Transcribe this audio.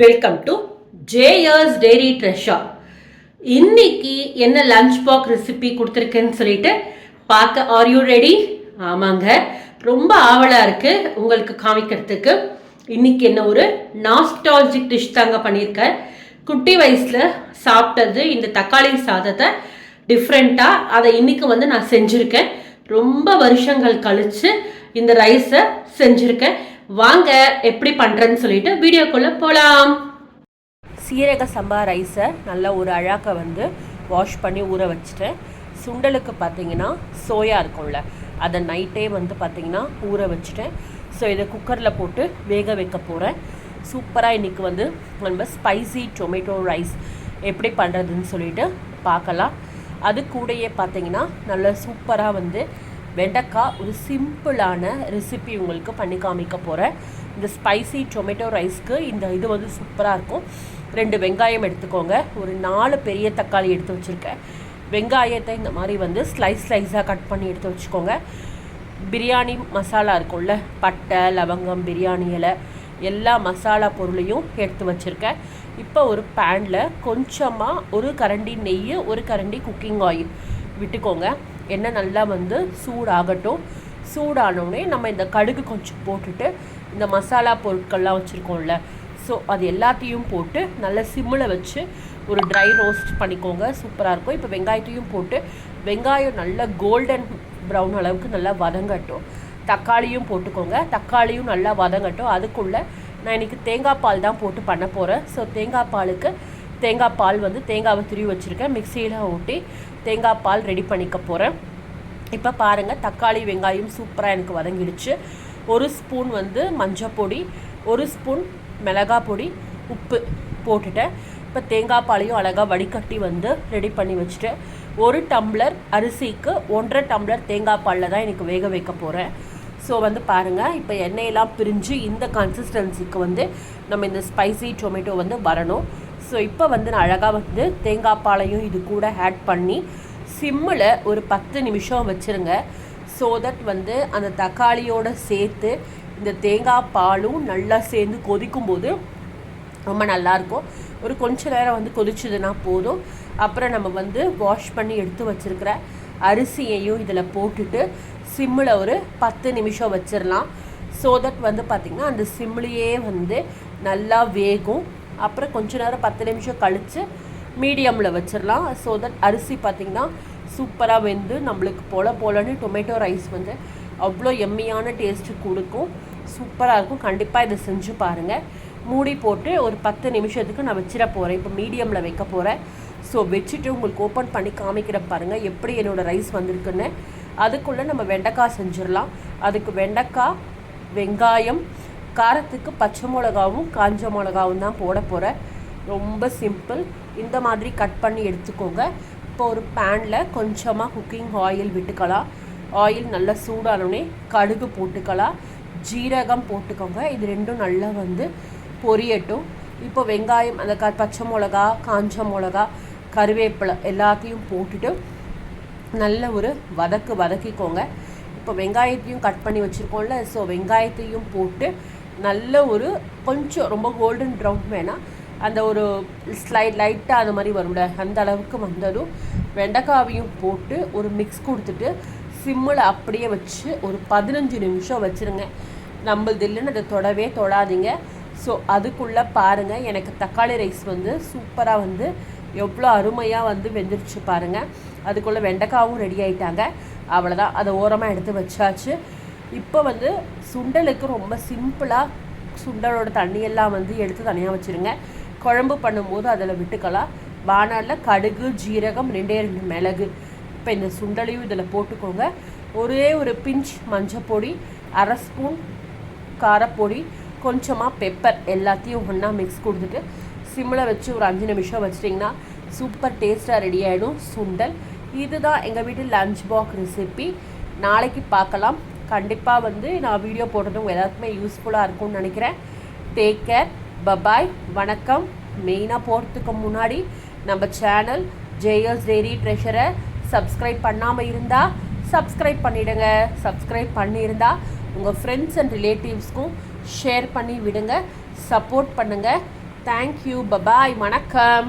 Welcome to Jayers dairy treasure இன்னைக்கு என்ன lunch பாக் recipe கொடுத்துருக்கேன்னு சொல்லிட்டு பார்க்க ஆர் யூ ரெடி ஆமாங்க. ரொம்ப ஆவலாக இருக்குது உங்களுக்கு காமிக்கிறதுக்கு. இன்னைக்கு என்ன ஒரு நாஸ்டாலஜிக் டிஷ் தாங்க பண்ணியிருக்கேன். குட்டி வயசில் சாப்பிட்டது இந்த தக்காளி சாதத்தை டிஃப்ரெண்ட்டாக அதை இன்னைக்கு வந்து நான் செஞ்சுருக்கேன். ரொம்ப வருஷங்கள் கழித்து இந்த ரைஸை செஞ்சுருக்கேன். வாங்க எப்படி பண்ணுறேன்னு சொல்லிட்டு வீடியோக்குள்ளே போகலாம் சீரக சம்பா ரைஸை நல்லா ஒரு அழாக்க வந்து வாஷ் பண்ணி ஊற வச்சுட்டேன் சுண்டலுக்கு பார்த்தீங்கன்னா சோயா இருக்கும்ல அதை நைட்டே வந்து பார்த்தீங்கன்னா ஊற வச்சுட்டேன் ஸோ இதை குக்கரில் போட்டு வேக வைக்க போகிறேன் சூப்பராக இன்றைக்கி வந்து நம்ம ஸ்பைசி டொமேட்டோ ரைஸ் எப்படி பண்ணுறதுன்னு சொல்லிட்டு பார்க்கலாம். அது கூடயே பார்த்தீங்கன்னா நல்லா சூப்பராக வந்து வெண்டைக்காய் ஒரு சிம்பிளான ரெசிபி உங்களுக்கு பண்ணி காமிக்க போகிறேன் இந்த ஸ்பைசி டொமேட்டோ ரைஸ்க்கு இந்த இது வந்து சூப்பராக இருக்கும். ரெண்டு வெங்காயம் எடுத்துக்கோங்க. ஒரு நாலு பெரிய தக்காளி எடுத்து வச்சுருக்கேன். வெங்காயத்தை இந்த மாதிரி வந்து ஸ்லைஸ் ஸ்லைஸாக கட் பண்ணி எடுத்து வச்சுக்கோங்க. பிரியாணி மசாலா இருக்கும்ல பட்டை லவங்கம் பிரியாணி இலை எல்லா மசாலா பொருளையும் எடுத்து வச்சுருக்கேன். இப்போ ஒரு பேனில் கொஞ்சமாக ஒரு கரண்டி நெய் ஒரு கரண்டி குக்கிங் ஆயில் விட்டுக்கோங்க. எண்ணெய் நல்லா வந்து சூடாகட்டும். சூடானோடனே நம்ம இந்த கடுகு கொஞ்சம் போட்டுட்டு இந்த மசாலா பொருட்கள்லாம் வச்சுருக்கோம்ல ஸோ அது எல்லாத்தையும் போட்டு நல்ல சிம்மில் வச்சு ஒரு ட்ரை ரோஸ்ட் பண்ணிக்கோங்க. சூப்பராக இருக்கும். இப்போ வெங்காயத்தையும் போட்டு வெங்காயம் நல்லா கோல்டன் ப்ரௌன் அளவுக்கு நல்லா வதங்கட்டும். தக்காளியும் போட்டுக்கோங்க. தக்காளியும் நல்லா வதங்கட்டும். அதுக்குள்ளே நான் இன்றைக்கி தேங்காய் பால் தான் போட்டு பண்ண போகிறேன் ஸோ தேங்காய் பாலுக்கு தேங்காய் பால் வந்து தேங்காவை துருவி வச்சுருக்கேன். மிக்சியில் ஊட்டி தேங்காய் பால் ரெடி பண்ணிக்க போகிறேன் இப்போ பாருங்கள் தக்காளி வெங்காயம் சூப்பராக எனக்கு வதங்கிடுச்சு. ஒரு ஸ்பூன் வந்து மஞ்சள் பொடி ஒரு ஸ்பூன் மிளகாய் பொடி உப்பு போட்டுட்டேன். இப்போ தேங்காய் பாலையும் அழகாக வடிகட்டி வந்து ரெடி பண்ணி வச்சுட்டேன் ஒரு டம்ளர் அரிசிக்கு ஒன்றரை டம்ளர் தேங்காய் பாலில் தான் எனக்கு வேக வைக்க போகிறேன் ஸோ வந்து பாருங்கள் இப்போ எண்ணெயெல்லாம் பிரிஞ்சு இந்த கன்சிஸ்டன்சிக்கு வந்து நம்ம இந்த ஸ்பைசி டொமேட்டோ வந்து வரணும். ஸோ இப்போ வந்து நான் அழகாக வந்து தேங்காய் பாலையும் இது கூட ஆட் பண்ணி சிம்மில் ஒரு பத்து நிமிஷம் வச்சுருங்க. ஸோ தட் வந்து அந்த தக்காளியோடு சேர்த்து இந்த தேங்காய் பாலும் நல்லா சேர்ந்து கொதிக்கும்போது ரொம்ப நல்லாயிருக்கும் ஒரு கொஞ்ச நேரம் வந்து கொதிச்சதுன்னா போதும். அப்புறம் நம்ம வந்து வாஷ் பண்ணி எடுத்து வச்சுருக்கிற அரிசியையும் இதில் போட்டுட்டு சிம்மில் ஒரு பத்து நிமிஷம் வச்சிடலாம் ஸோ தட் வந்து பார்த்திங்கன்னா அந்த சிம்லேயே வந்து நல்லா வேகும். அப்புறம் கொஞ்ச நேரம் பத்து நிமிஷம் கழித்து மீடியமில் வச்சிடலாம் ஸோ தட் அரிசி பார்த்திங்கன்னா சூப்பராக வெந்து நம்மளுக்கு போல போலன்னு டொமேட்டோ ரைஸ் வந்து அவ்வளோ எம்மியான டேஸ்ட்டு கொடுக்கும். சூப்பராக இருக்கும். கண்டிப்பாக இதை செஞ்சு பாருங்கள் மூடி போட்டு ஒரு பத்து நிமிஷத்துக்கு நான் வச்சிட போகிறேன் இப்போ மீடியமில் வைக்க போகிறேன் ஸோ வச்சுட்டு உங்களுக்கு ஓப்பன் பண்ணி காமிக்கிற பாருங்கள் எப்படி என்னோடய ரைஸ் வந்திருக்குன்னு. அதுக்குள்ளே நம்ம வெண்டைக்காய் செஞ்சிடலாம் அதுக்கு வெண்டைக்காய் வெங்காயம் காரத்துக்கு பச்சை மிளகாவும் காஞ்ச மிளகாவும் தான் போட போகிறேன் ரொம்ப சிம்பிள் இந்த மாதிரி கட் பண்ணி எடுத்துக்கோங்க. இப்போ ஒரு பேனில் கொஞ்சமாக குக்கிங் ஆயில் விட்டுக்கலாம். ஆயில் நல்லா சூடானோடனே கடுகு போட்டுக்கலாம். ஜீரகம் போட்டுக்கோங்க. இது ரெண்டும் நல்லா வந்து பொரியட்டும். இப்போ வெங்காயம் அந்த க பச்சை மிளகா காஞ்ச மிளகா கருவேப்பிலை எல்லாத்தையும் போட்டுட்டு நல்ல ஒரு வதக்கு வதக்கிக்கோங்க. இப்போ வெங்காயத்தையும் கட் பண்ணி வச்சுருக்கோம்ல. ஸோ வெங்காயத்தையும் போட்டு நல்ல ஒரு கொஞ்சம் ரொம்ப கோல்டன் ப்ரௌன் வேணால் அந்த ஒரு ஸ்லைட் லைட்டாக அந்த மாதிரி வரும்ல அந்த அளவுக்கு வந்ததும் வெண்டைக்காவையும் போட்டு ஒரு மிக்ஸ் கொடுத்துட்டு சிம்மில் அப்படியே வச்சு ஒரு பதினஞ்சு நிமிஷம் வச்சுருங்க. நம்மளது இல்லைன்னு அதை தொடவே தொடாதீங்க. ஸோ அதுக்குள்ளே பாருங்கள் எனக்கு தக்காளி ரைஸ் வந்து சூப்பராக வந்து எவ்வளோ அருமையாக வந்து வெந்துருச்சு பாருங்கள் அதுக்குள்ளே வெண்டைக்காவும் ரெடி ஆகிட்டாங்க அவ்வளோதான் அதை ஓரமாக எடுத்து வச்சாச்சு. இப்போ வந்து சுண்டலுக்கு ரொம்ப சிம்பிளாக சுண்டலோட தண்ணியெல்லாம் வந்து எடுத்து தனியாக வச்சுருங்க. குழம்பு பண்ணும்போது அதில் விட்டுக்கலாம். வானலில் கடுகு ஜீரகம் ரெண்டே ரெண்டு மிளகு. இப்போ இந்த சுண்டலையும் இதில் போட்டுக்கோங்க. ஒரே ஒரு பிஞ்ச் மஞ்சள் பொடி அரை ஸ்பூன் காரப்பொடி கொஞ்சமாக பெப்பர் எல்லாத்தையும் ஒன்றா மிக்ஸ் கொடுத்துட்டு சிம்மில் வச்சு ஒரு அஞ்சு நிமிஷம் வச்சிட்டிங்கன்னா சூப்பர் டேஸ்ட்டாக ரெடி ஆகிடும் சுண்டல். இதுதான் எங்கள் வீட்டு லஞ்ச் பாக்ஸ் ரெசிபி நாளைக்கு பார்க்கலாம். கண்டிப்பாக வந்து நான் வீடியோ போடுறது உங்கள் எல்லாருக்குமே யூஸ்ஃபுல்லாக இருக்கும்னு நினைக்கிறேன். டேக் கேர் பபாய் வணக்கம். மெயினாக போகிறதுக்கு முன்னாடி நம்ம சேனல் ஜேஎஸ் டெய்ரி ட்ரெஷரை சப்ஸ்கிரைப் பண்ணாமல் இருந்தால் சப்ஸ்கிரைப் பண்ணிவிடுங்க சப்ஸ்கிரைப் பண்ணியிருந்தால் உங்கள் ஃப்ரெண்ட்ஸ் அண்ட் ரிலேட்டிவ்ஸ்க்கும் ஷேர் பண்ணி விடுங்க. சப்போர்ட் பண்ணுங்கள் தேங்க்யூ பபாய் வணக்கம்.